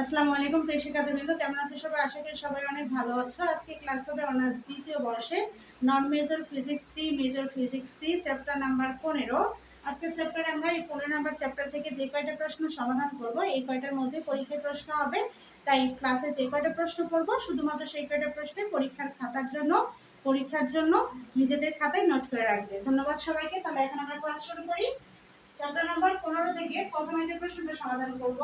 আসসালামু আলাইকুম প্রেক্ষিকাতে বিন্দু কেমন আছো সবাই? আশা করি সবাই অনেক ভালো আছো। আজকে ক্লাস হবে অনার্স দ্বিতীয় বর্ষে non major physics three major physics three chapter number পনেরো। আজকে চ্যাপ্টারে আমরা এই পনেরো নাম্বার চ্যাপ্টার থেকে যে কয়টা প্রশ্ন সমাধান করব, এই কয়টার মধ্যে পরীক্ষায় প্রশ্ন হবে। তাই ক্লাসে যে কয়টা প্রশ্ন করব, শুধুমাত্র সেই কয়টা প্রশ্নে পরীক্ষার খাতার জন্য, পরীক্ষার জন্য নিজেদের খাতায় নোট করে রাখবে। ধন্যবাদ সবাইকে। তাহলে এখন আমরা ক্লাস শুরু করি। চ্যাপ্টার নাম্বার পনেরো থেকে প্রথমে যে প্রশ্নটা সমাধান করব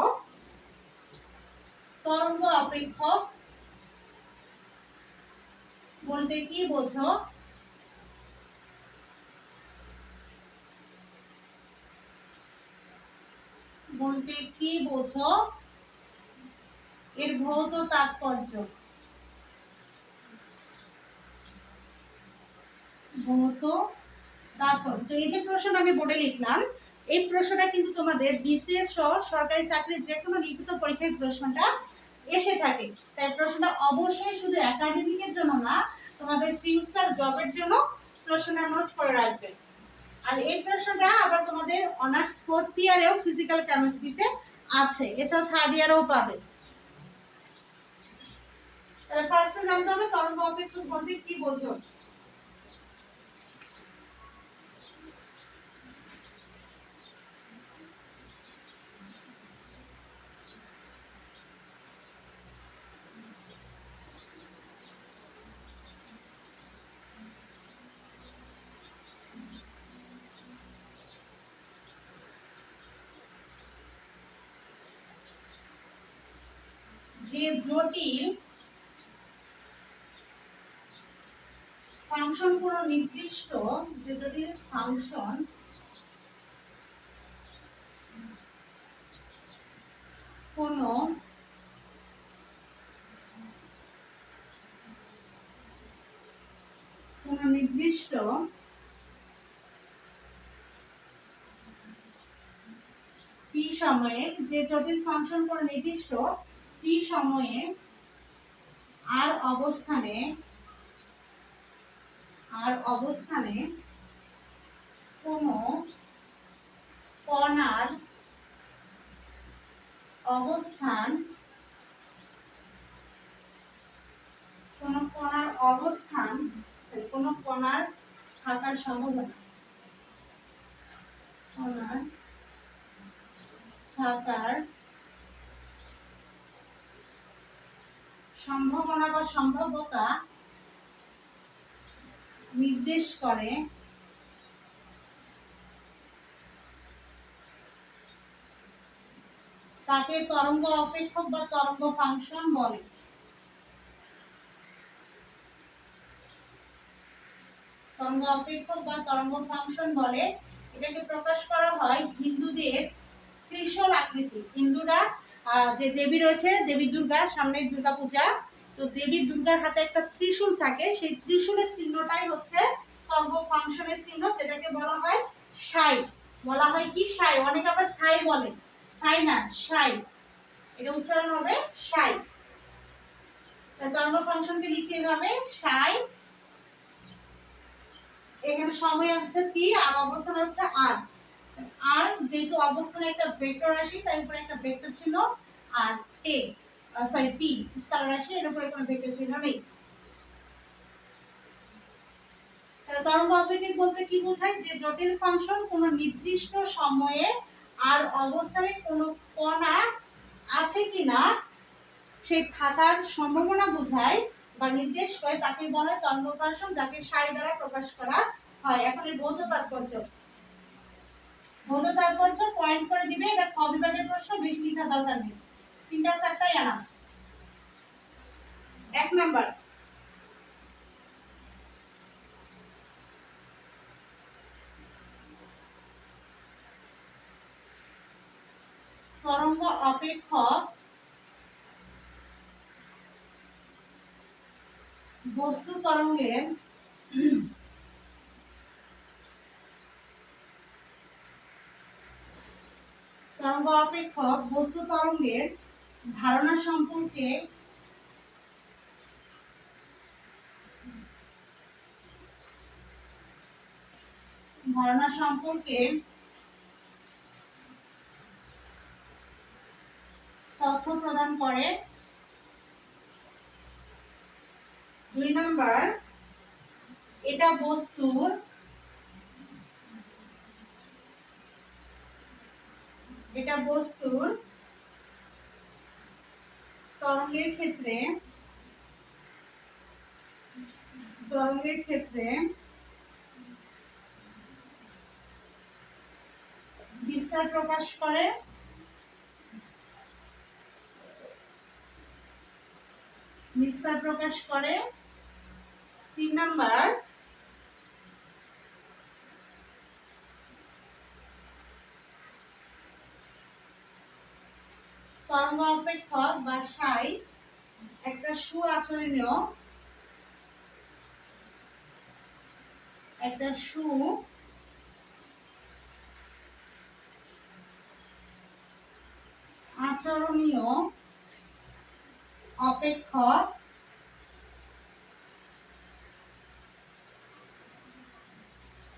তরঙ্গ অপেক্ষক। বলতে কি বোঝো? বলতে কি বোঝো? এর ভৌত তাৎপর্য। ভৌত তাৎপর্য। তো এই যে প্রশ্নটা আমি বোর্ডে লিখলাম, এই প্রশ্নটা কিন্তু তোমাদের বিসিএস সহ সরকারি চাকরির যে কোনো লিখিত পরীক্ষায় প্রশ্নটা এসে থাকে। তাই প্রশ্নটা অবশ্যই শুধু একাডেমিক এর জন্য না, তোমাদের ফিউচার জবের জন্য প্রশ্নটা নোট করে রাখবে। আর এই প্রশ্নটা আবার তোমাদের অনার্স ফোর্থ ইয়ারেও ফিজিক্যাল কেমিস্ট্রিতে আছে। এছাড়াও থার্ড ইয়ারেও পাবে। তাহলে ফার্স্টে জানতে হবে তরঙ্গ অপেক্ষক বলতে কি বোঝো যে জটিল ফাংশন কোন নির্দিষ্ট যে জটিল ফাংশন কোন কোন নির্দিষ্ট সময়ে যে জটিল ফাংশন কোন নির্দিষ্ট টি সময়ে আর অবস্থানে আর অবস্থানে কোন কণার অবস্থান, কোন কণার অবস্থান কোন কণার থাকার সম্ভাবনা, কণার থাকার সম্ভাবনা বা সম্ভাব্যতা নির্দেশ করে তাকে তরঙ্গ অপেক্ষক বা তরঙ্গ ফাংশন বলে। তরঙ্গ অপেক্ষক বা তরঙ্গ ফাংশন বলে এটাকে প্রকাশ করা হয় হিন্দুদের ত্রিশূল আকৃতি। হিন্দুরা যে দেবী রয়েছে, দেবী দুর্গা সামনে দুর্গা পূজা তো দেবী দুর্গার হাতে একটা ত্রিশূল থাকে। সেই ত্রিশূলের চিহ্নটাই হচ্ছে তর্ক ফাংশনের চিহ্ন, যেটাকে বলা হয় সাই। বলা হয় কি? সাই। অনেকে আবার সাই বলে। সাই না, সাই। এটা উচ্চারণ হবে সাই। তরঙ্গ ফাংশনকে লিখতে হবে সাই। এখানে সময় হচ্ছে কি? আর অবস্থান হচ্ছে আর। আর যেহেতু অবস্থানে একটা ভেক্টর রাশি, তাই উপরে একটা ভেক্টর ছিল, আর তে সরি টি স্থান রাশি, এর উপরে কোনো ভেক্টর চিহ্ন নেই তাহলে তরঙ্গ অপেক্ষক বলতে কি বোঝায়? যে জটিল ফাংশন কোনো নির্দিষ্ট সময়ে আর অবস্থানে কোনো কণা আছে কিনা, সে থাকার সম্ভাবনা বোঝায় বা নির্দেশ করে, তাকে বলা তরঙ্গ ফাংশন যাকে সাই দ্বারা প্রকাশ করা হয়। এখন এর ভৌত তাৎপর্য। ভৌত তাৎপর্য পয়েন্ট করে দিবে এটা খ বিভাগের প্রশ্ন, বেশি লেখা দরকার নেই। তিনটা চারটাই আনা এক নাম্বার। তরঙ্গ অপেক্ষক বস্তু তরঙ্গের অপেক্ষক বস্তু তরঙ্গের ধারণা সম্পর্কে ধারণা সম্পর্কে তথ্য প্রদান করে। দুই নাম্বার এটা বস্তুর এটা বস্তুর তরঙ্গের ক্ষেত্রে তরঙ্গের ক্ষেত্রে বিস্তার প্রকাশ করে। বিস্তার প্রকাশ করে তিন নাম্বার তরঙ্গ অপেক্ষক বা সাই একটা সু আচরণীয় একটা সু আচরণীয় অপেক্ষক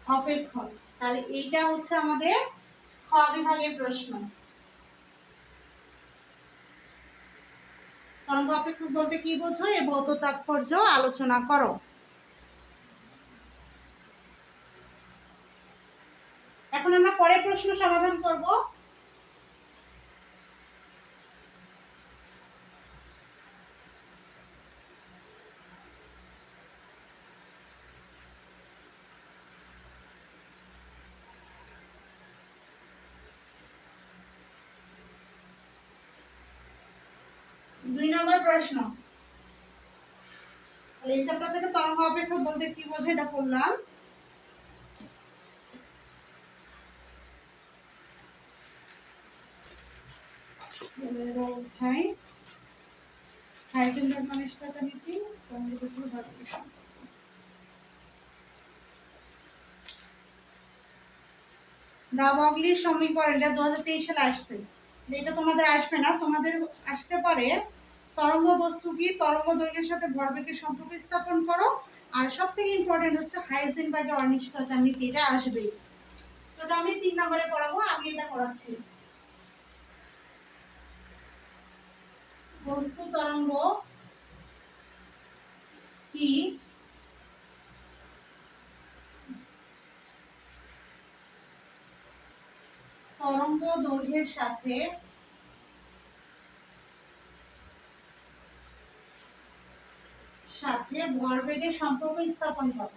অপেক্ষক। তাহলে এইটা হচ্ছে আমাদের খ বিভাগের প্রশ্ন। তরঙ্গ অপেক্ষক বলতে কি বোঝো এ ভৌত তাৎপর্য আলোচনা করো। এখন আমরা পরের প্রশ্ন সমাধান করব দুই নম্বর প্রশ্ন এই চ্যাপ্টার থেকে তরঙ্গ অপেক্ষক বলতে কি বোঝো এটা করলাম। সমীকরণ, এটা দু হাজার তেইশ সালে আসছে। এটা তোমাদের আসবে না, তোমাদের আসতে পারে তরঙ্গ বস্তু কি? তরঙ্গ দৈর্ঘ্যের সাথে ভরবেগের সম্পর্ক স্থাপন করো। আর সব থেকে ইম্পর্টেন্ট হচ্ছে হাইজেনবার্গের অনিশ্চয়তা নীতি এটা আসবেই তো এটা আমি তিন নম্বরে পড়াবো, আমি এটা পড়াচ্ছি। বস্তু তরঙ্গ কি? তরঙ্গ দৈর্ঘ্যের সাথে সাথে ভরবেগের সম্পর্ক স্থাপন করে।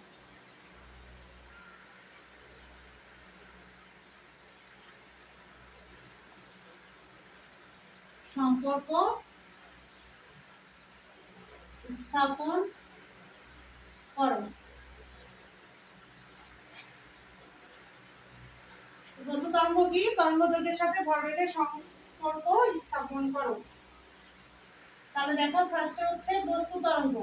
সম্পর্ক স্থাপন করো। বস্তু তরঙ্গ কি? তরঙ্গ দৈর্ঘ্যের সাথে ভরবেগের সম্পর্ক স্থাপন করো। তাহলে দেখো ফার্স্টে হচ্ছে বস্তু তরঙ্গ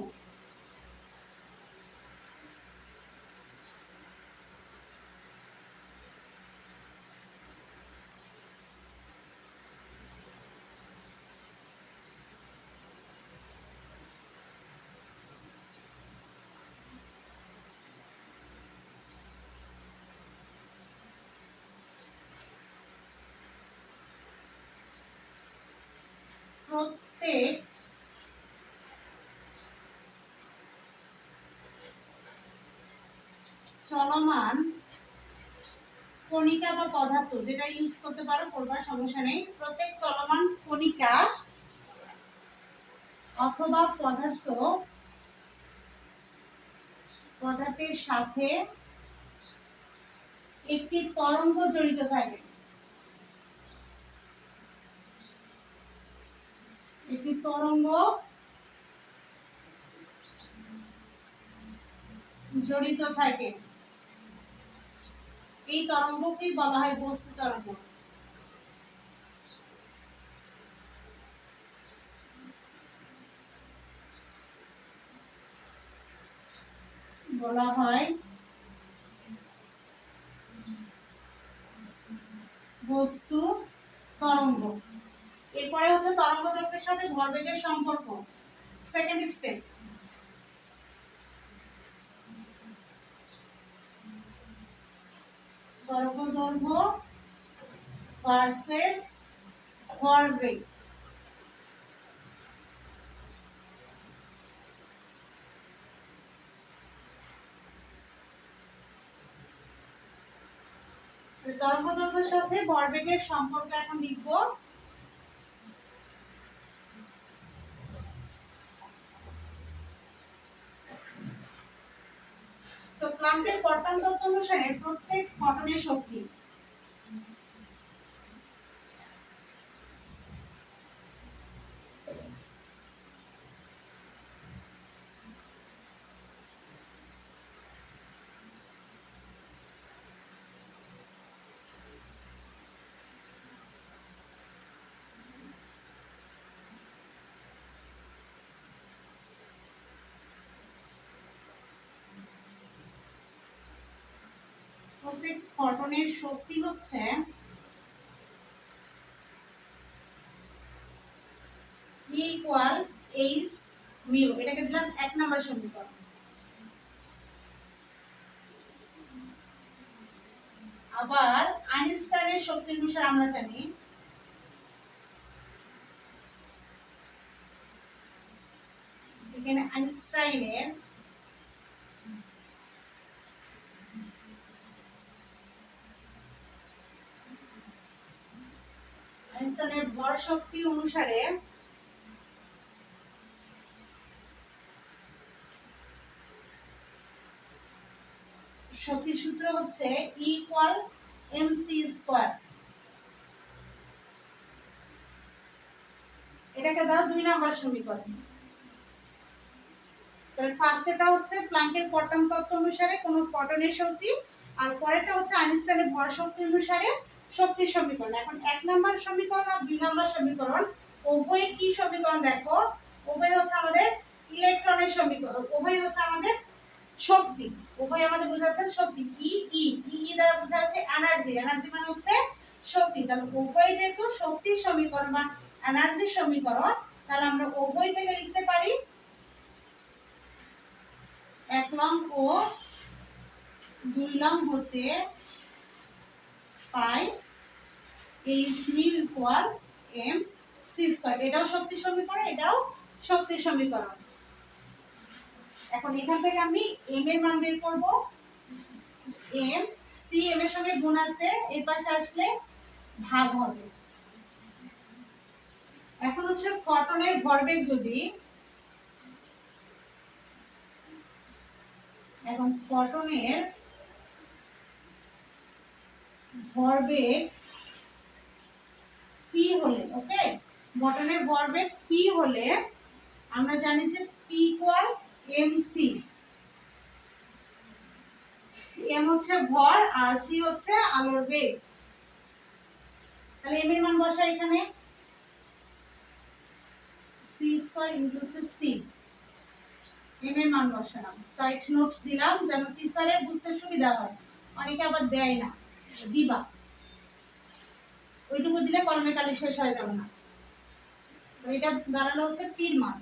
প্রত্যেক চলমান কণিকা বা পদার্থ যেটা ইউজ করতে পারো, করবার সমস্যা নেই। প্রত্যেক চলমান কণিকা অথবা পদার্থ পদার্থের সাথে একটি তরঙ্গ জড়িত থাকে। একটি তরঙ্গ জড়িত থাকে। এই তরঙ্গকেই বলা হয় বস্তু তরঙ্গ। বলা হয়, বস্তু তরঙ্গ। এরপরে হচ্ছে তরঙ্গ দৈর্ঘ্যের সাথে ভরবেগের সম্পর্ক। সেকেন্ড স্টেপ সর্বধর্ম ভার্সেস তরঙ্গ দৈর্ঘ্যের সাথে ভরবেগের সম্পর্ক এখন লিখব। তত্ত্ব অনুসারে প্রত্যেক ফটনের শক্তি। প্রত্যেক ফটনের শক্তি হচ্ছে ইকুয়াল এইচ মিউ এটাকে দিলাম এক নাম্বার সমীকরণ। আবার আইনস্টাইনের শক্তি অনুসারে আমরা জানি এখানে আইনস্টাইনের আইনস্টাইনের ভর শক্তি অনুসারে শক্তির সূত্র হচ্ছে ইকুয়াল এমসি স্কয়ার এটাকে দাও দুই নাম্বার সমীকরণ। তাহলে ফার্স্টেটা হচ্ছে প্ল্যাঙ্কের পটন তত্ত্ব অনুসারে কোন পটনের শক্তি, আর পরেরটা হচ্ছে আইনস্টাইনের ভর শক্তি অনুসারে শক্তির সমীকরণ। এখন এক নাম্বার সমীকরণ আর দুই নাম্বার সমীকরণ, উভয় কি সমীকরণ দেখো? উভয় হচ্ছে আমাদের ইলেকট্রনের সমীকরণ, উভয় হচ্ছে আমাদের শক্তি। উভয় আমাদের বোঝাচ্ছে শক্তি ই ই ই দ্বারা বোঝা যাচ্ছে এনার্জি এনার্জি মানে হচ্ছে শক্তি। তাহলে উভয় যেহেতু শক্তির সমীকরণ বা এনার্জি সমীকরণ, তাহলে আমরা উভয় থেকে লিখতে পারি এক লং ও দুই লং হতে পাই এটাও শক্তি সমীকরণ, এটাও শক্তির সমীকরণ। এখন এখান থেকে আমি এম এর মান বের করব। এম সি এম এর সঙ্গে গুণ আছে এই পাশে আসলে ভাগ হবে। এখন হচ্ছে ফটনের ভরবেগ যদি এখন ফটনের ভরবেগ পি হলে ওকে বটনের ভরবেগ পি হলে আমরা জানি যে পি ইকুয়াল এমসি এম হচ্ছে ভর, আর সি হচ্ছে আলোর বেগ। তাহলে এম এর মান বসা এখানে। সি স্কয়ার ইনটু হচ্ছে সি এম এর মান বসালাম। সাইড নোট দিলাম যেন টিচারের বুঝতে সুবিধা হয়। অনেকে আবার দেয় না। দিবা। ওইটুকু দিলে কলমে কালি শেষ হয়ে যাবে না। এটা দাঁড়াল হচ্ছে পির মান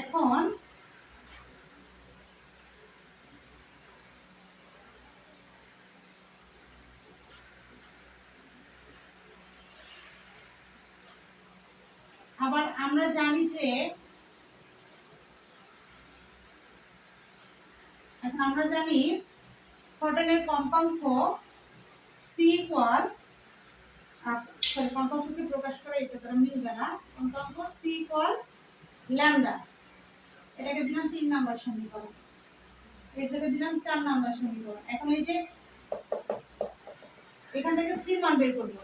এখন আবার আমরা জানি যে এখন আমরা জানি ফটনের কম্পাঙ্ক সি ইকুয়াল সরি কম্পাঙ্ককে প্রকাশ করা? এটা দ্বারা মিলবে না। কম্পাঙ্ক সি ইকুয়াল ল্যামডা এটাকে দিলাম তিন নাম্বার সমীকরণ। এটাকে দিলাম চার নাম্বার সমীকরণ। এখন এই যে এখান থেকে সি মান বের করব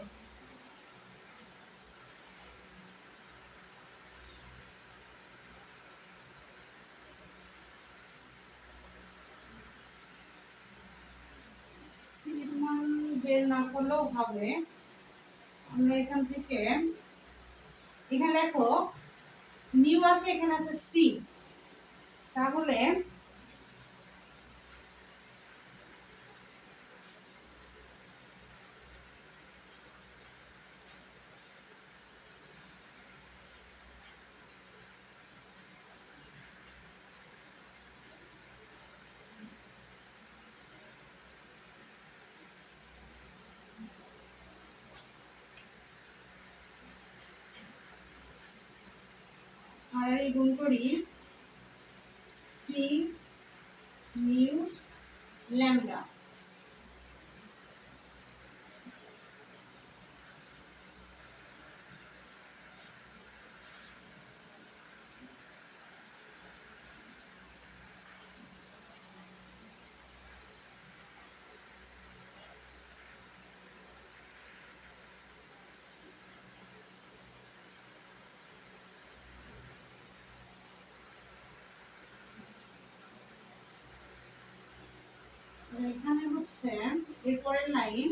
সির মান বের না করলেও হবে। আমরা এখান থেকে, এখানে দেখো, নিউ আছে, এখানে আছে সি তাহলে গুণ করি সি মিউ ল্যামডা এখানে হচ্ছে এরপরের লাইন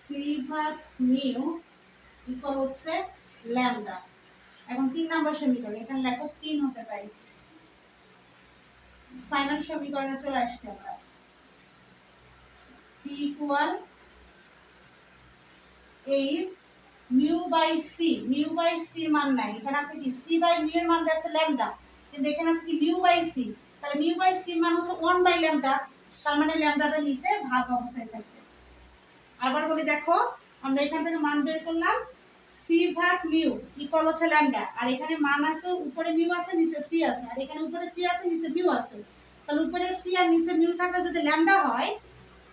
সি মিউ ইকুয়াল হচ্ছে ল্যামডা। এখন তিন নম্বর সমীকরণ, এখানে লেখো তিন হতে পারে। ফাইনাল সমীকরণে চলে আসছে আমরা। P equal H mu by C mu by C মান নাই। এখানে আছে কি? সি বাই মিউ এর মান আছে ল্যামডা। কিন্তু এখানে আছে কি? মিউ বাই সি তাহলে মিউ বাই সি মান হচ্ছে ওয়ান বাই ল্যামডা তার মানে ল্যামডাটা নিচে ভাগ অবস্থায় থাকবে। আবার বলি দেখো, আমরা এখান থেকে মান বের করলাম সি ভাগ মিউ ইকুয়াল হচ্ছে ল্যামডা আর এখানে মান আছে, উপরে মিউ আছে, নিচে সি আছে, আর এখানে উপরে সি আছে, নিচে মিউ আছে। তাহলে উপরে সি আর নিচে মিউ থাকলে যদি ল্যামডা হয়,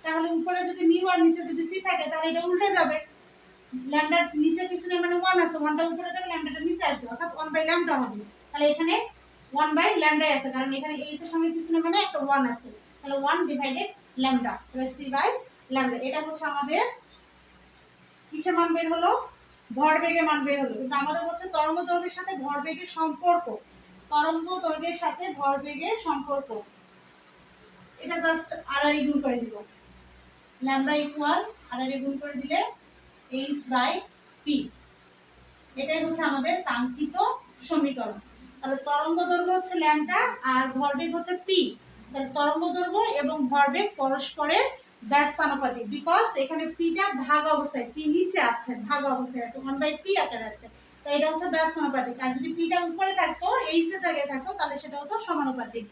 তাহলে উপরে যদি মিউ আর নিচে যদি সি থাকে, তাহলে এটা উল্টে যাবে। ল্যামডার নিচে কিছু নেই মানে ওয়ান আছে ওয়ানটা উপরে যাবে ল্যামডাটা নিচে আসবে, অর্থাৎ ওয়ান বাই ল্যামডা হবে। তাহলে এখানে ওয়ান বাই ল্যামডাই আছে, কারণ এখানে এইচ এর সঙ্গে কিছু মানে একটা ওয়ান আছে। তাহলে ওয়ান ডিভাইডেড ল্যামডা তাহলে সি বাই ল্যামডা এটা হচ্ছে আমাদের কিসের মান বের হলো? ভরবেগের মান বের হলো। কিন্তু আমাদের হচ্ছে তরঙ্গ দৈর্ঘ্যের সাথে ভরবেগের সম্পর্ক। তরঙ্গ দৈর্ঘ্যের সাথে ভরবেগের সম্পর্ক। এটা জাস্ট আড়াআড়ি গুণ করে দিব। ল্যামডা ইকুয়াল আড়াআড়ি গুণ করে দিলে এইচ বাই পি এটাই হচ্ছে আমাদের কাঙ্ক্ষিত সমীকরণ। তাহলে তরঙ্গ দৈর্ঘ্য হচ্ছে ল্যামডা আর ভরবেগ হচ্ছে পি তাহলে তরঙ্গ দৈর্ঘ্য এবং ভরবেগ পরস্পরের ব্যস্তানুপাতিক বিকজ এখানে পিটা ভাগ অবস্থায় পি নিচে আছে, ভাগ অবস্থায় আছে ওয়ান বাই পি আকারে আছে। তো এটা হচ্ছে ব্যস্তানুপাতিক। আর যদি পিটা উপরে থাকতো এইচ এর জায়গায় থাকতো, তাহলে সেটা হতো সমানুপাতিক।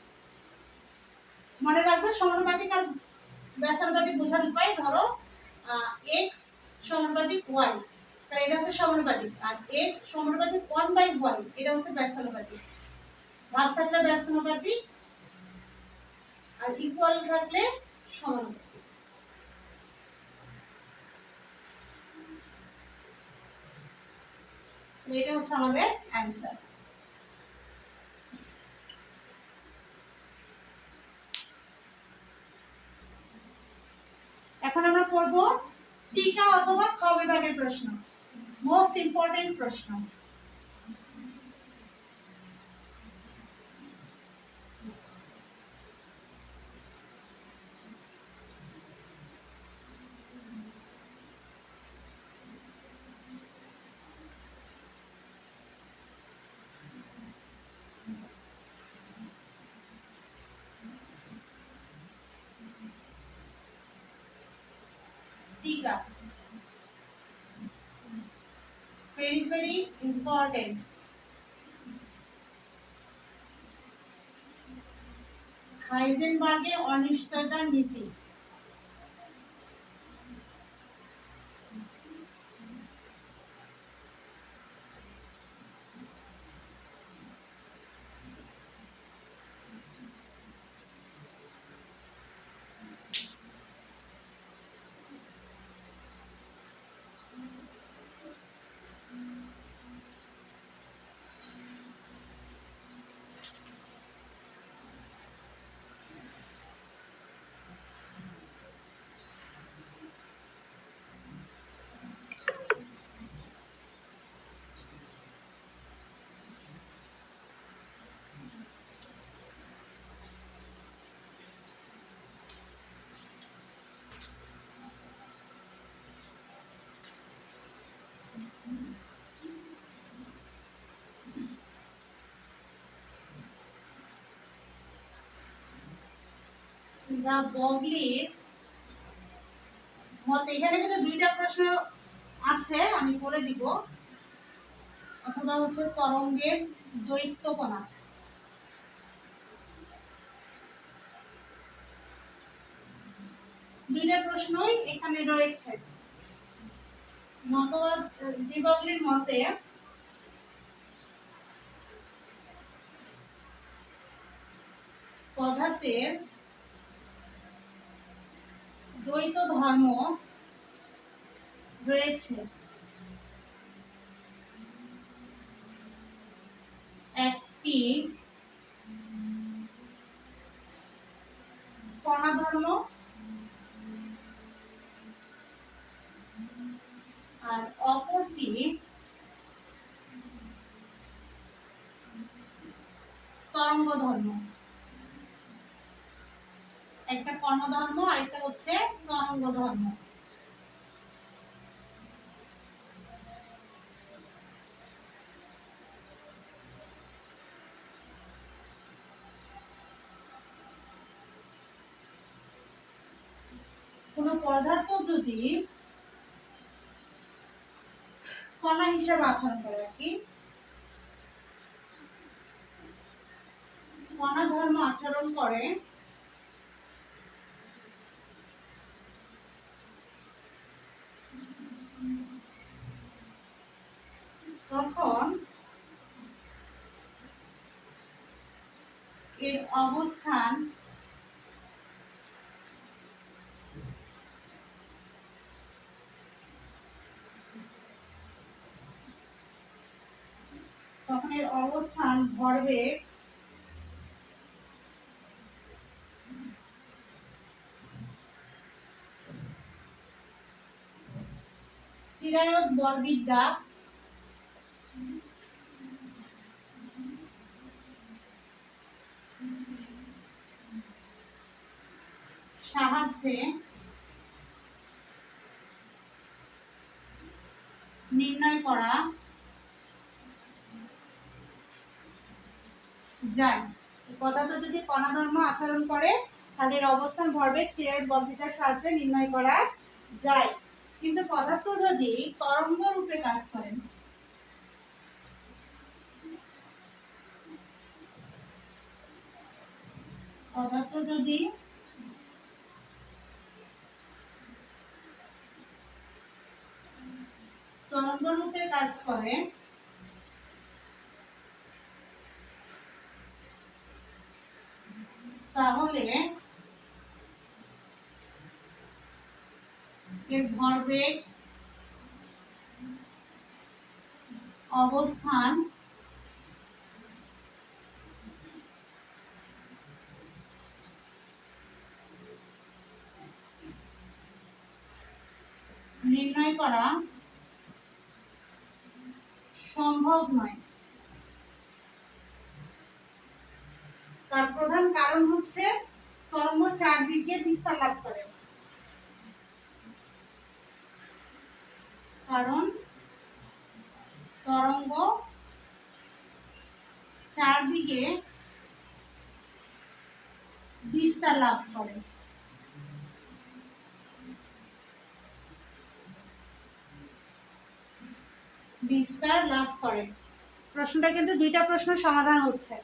মনে রাখবে, সমানুপাতিক আর ব্যস্তানুপাতিক বোঝার উপায় ধরো এক্স সমানুপাতিক ওয়াই তাহলে এটা হচ্ছে সমানুপাতিক। আর এক্স সমানুপাতিক ওয়ান বাই ওয়াই এটা হচ্ছে ব্যস্তানুপাতিক। ভাগ থাকলে ব্যস্তানুপাতিক, আর ইকুয়াল থাকলে সমানুপাতিক। এটা হচ্ছে আমাদের অ্যান্সার এখন আমরা পড়ব টিকা অথবা খ বিভাগের প্রশ্ন। মোস্ট ইম্পর্টেন্ট প্রশ্ন টিকা very very important. হাইজেনবার্গের অনিশ্চয়তার নীতি। না বগলির মতে এখানে কিন্তু দুইটা প্রশ্ন আছে, আমি করে দিব। অথবা হচ্ছে তরঙ্গের দৈত্যকণা। দুইটা প্রশ্নই এখানে রয়েছে। মতবাদ দিবগলির মতে পদার্থের দ্বৈত ধর্ম রয়েছে। একটি কণা ধর্ম আর অপরটি তরঙ্গ ধর্ম একটা কর্ণ ধর্ম আর একটা হচ্ছে তরঙ্গ ধর্ম কোন পদার্থ যদি কণা হিসেবে আচরণ করে আর কি, কণা ধর্ম আচরণ করে তখন এর অবস্থান তখন এর অবস্থান ভরবেগ চিরায়ত বলবিদ্যা সাহায্যে নির্ণয় করা যায় পদার্থ যদি কণা ধর্ম আচরণ করে, তাহলে অবস্থান ভরবেগ চিরায়ত বলবিদ্যার সাহায্যে নির্ণয় করা যায় কিন্তু পদার্থ যদি তরঙ্গ রূপে কাজ করেন, পদার্থ যদি তরঙ্গ রূপে কাজ করে তাহলে এর ভরবেগ অবস্থান নির্ণয় করা সম্ভব নয় তার প্রধান কারণ হচ্ছে তরঙ্গ চারদিকে বিস্তার লাভ করে। কারণ তরঙ্গ চারদিকে বিস্তার লাভ করে। বিস্তার লাভ করে। প্রশ্নটা কিন্তু দুইটা প্রশ্ন সমাধান হচ্ছে।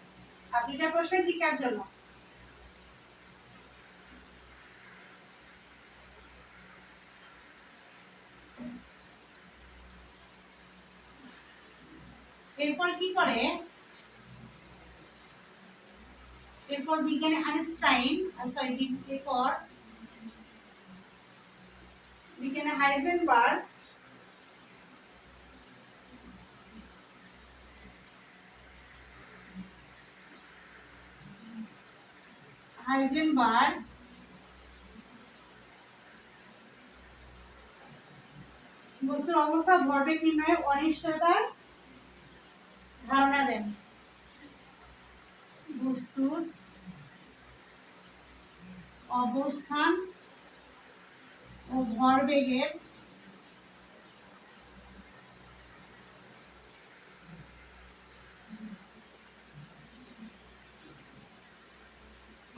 আর দুইটা প্রশ্ন টিকার জন্য এরপর কি করে? এরপর বিজ্ঞানী আইনস্টাইন সরি এরপর বিজ্ঞানী হাইজেনবার্গ হাইজেনবার্গ বস্তুর অবস্থা, ভরবেগ নির্ণয়ে অনিশ্চয়তার ধারণা দেন। বস্তুর অবস্থান ও ভরবেগের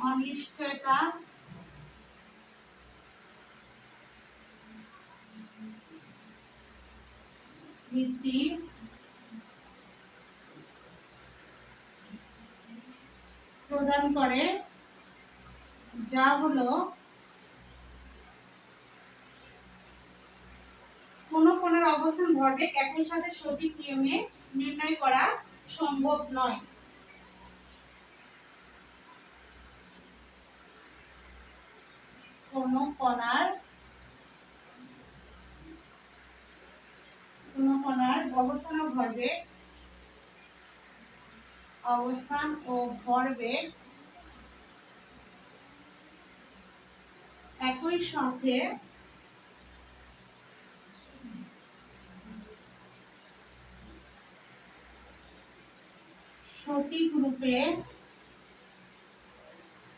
অনিশ্চয়তা ভিত্তি প্রদান করে যা হলো কোন কোণের অবস্থান ভরবেগ একই সাথে সঠিক নিয়মে নির্ণয় করা সম্ভব নয়। কোন কণার কোন কণার অবস্থান ও ভরবেগ অবস্থান ও ভরবেগ একই সাথে সঠিক রূপে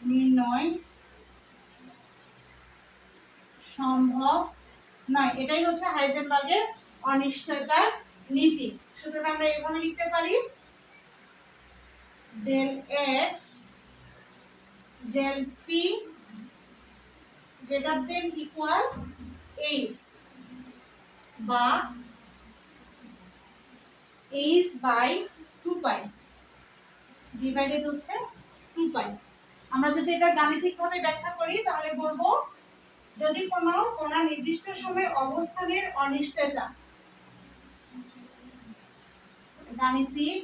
নির্ণয় সম্ভব নয়। এটাই হচ্ছে হাইজেনবার্গের অনিশ্চয়তার নীতি। সুতরাং আমরা এভাবে লিখতে পারি del X del P greater than equal H বা H by two pi divided হচ্ছে টু পাই আমরা যদি এটা গাণিতিকভাবে ব্যাখ্যা করি, তাহলে বলব যদি কোনো কোনো নির্দিষ্ট সময় অবস্থানের অনিশ্চয়তা গাণিতিক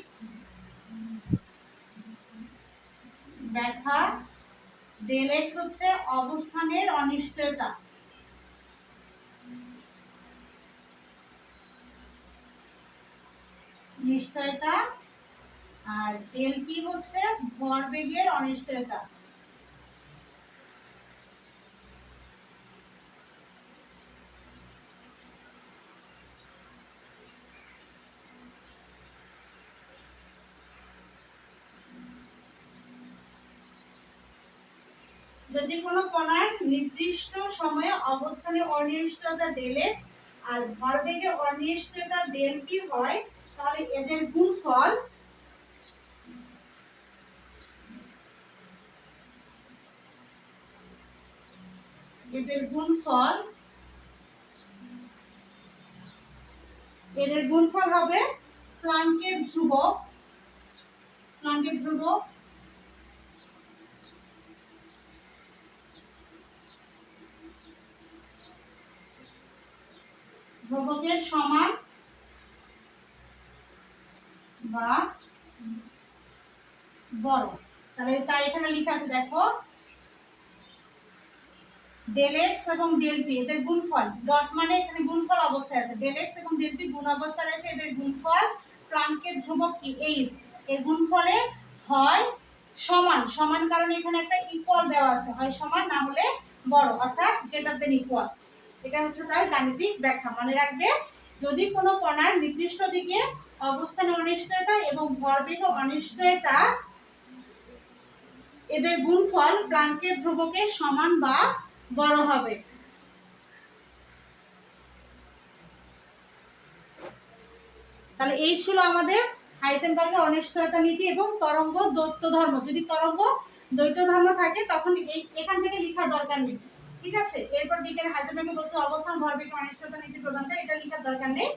ব্যাখ্যা ডেল এক্স হচ্ছে অবস্থানের অনিশ্চয়তা। নিশ্চয়তা আর ডেল পি হচ্ছে ভরবেগের অনিশ্চয়তা। যদি কোনো কণার নির্দিষ্ট সময়ে অবস্থানে অনিশ্চয়তা ডেল আর ভরবেগে অনিশ্চয়তা ডেল পি হয়, তাহলে এদের গুণফল এদের গুণফল এদের গুণফল হবে প্লাঙ্কের ধ্রুবক প্লাঙ্কের ধ্রুবক ধ্রুবকের সমান বা বড়। তাহলে তাই এখানে লেখা আছে, দেখো ডেল এক্স এবং ডেল পি এদের গুণফল ডট মানে এখানে গুণফল অবস্থায় আছে। ডেল এক্স এবং ডেল পি গুণ অবস্থায় রয়েছে, এদের গুণফল প্লাঙ্কের ধ্রুবক কি? এইচ এর গুণফলে হয় সমান। সমান কারণে এখানে একটা ইকুয়াল দেওয়া আছে, হয় সমান না হলে বড়, অর্থাৎ গ্রেটার দেন ইকুয়াল এটা হচ্ছে তার গাণিতিক ব্যাখ্যা। মনে রাখবে, যদি কোনো কণার নির্দিষ্ট দিকে অবস্থানে অনিশ্চয়তা এবং ভরবেগ অনিশ্চয়তা, এদের গুণফল প্লাঙ্কের ধ্রুবকের সমান বা বড় হবে। তাহলে এই ছিল আমাদের হাইজেনবার্গের অনিশ্চয়তা নীতি এবং তরঙ্গ দ্বৈত ধর্ম। যদি তরঙ্গ দ্বৈত ধর্ম থাকে, তখন এখান থেকে লেখার দরকার নেই। ঠিক আছে? এরপর বিজ্ঞানে হাইজেনবার্গের বস্তু অবস্থান ভরবেগ অনিশ্চয়তা, নীতি প্রদানটা এটা লেখার দরকার নেই।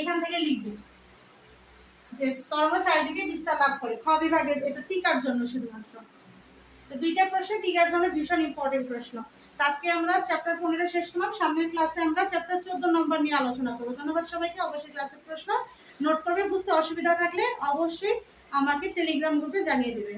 এখান থেকে লিখবে যে, তরঙ্গ চারিদিকে বিস্তার লাভ করে। খ বিভাগে এটা টিকার জন্য শুধুমাত্র। তো দুইটা প্রশ্ন, টিকার জন্য ভীষণ ইম্পর্টেন্ট প্রশ্ন। আজকে আমরা চ্যাপ্টার পনেরো শেষ করলাম। সামনের ক্লাসে আমরা চ্যাপ্টার চোদ্দ নম্বর নিয়ে আলোচনা করব। ধন্যবাদ সবাইকে। অবশ্যই ক্লাসের প্রশ্ন নোট করবে। বুঝতে অসুবিধা থাকলে অবশ্যই আমাকে টেলিগ্রাম গ্রুপে জানিয়ে দেবে।